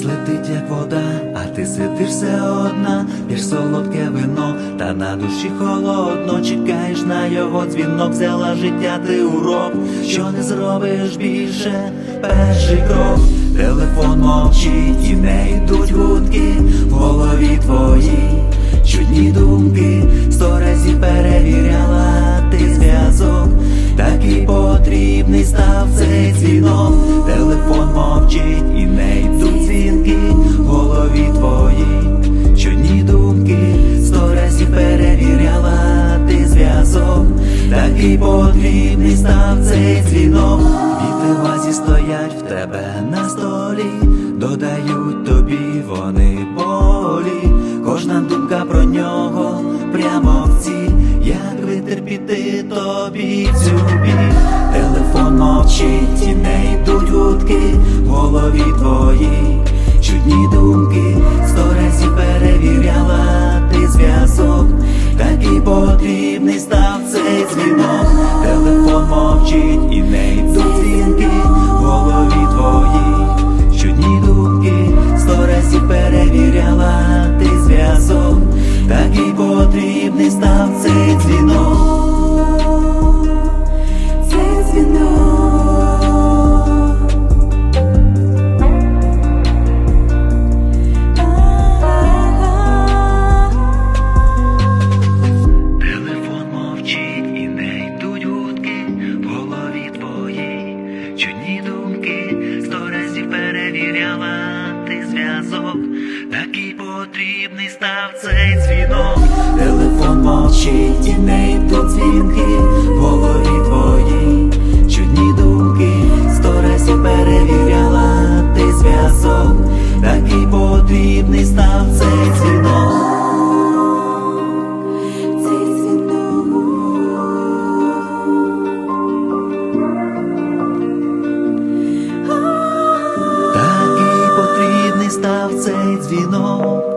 кипить, як вода, а ти сидиш все одна, п'єш солодке вино, та на душі холодно, чекаєш на його дзвінок, взяла життя ти урок, що не зробиш більше, перший крок, телефон мовчить, і не йдуть гудки в голові твоїй, чудні думки, сто разів перевіряла ти зв'язок, такий потрібний став цей дзвінок, телефон мовчить і не йдуть сто перевіряла ти зв'язок, такий потрібний став цей дзвінок, квіти в стоять в тебе на столі, додають тобі вони болі, кожна думка про нього прямо в ціль, як витерпіти тобі цю біль? Телефон мовчить і не йдуть гудки. В голові такий потрібний такий потрібний став цей дзвінок. Телефон мовчить і не йдуть дзвінки став цей дзвінок.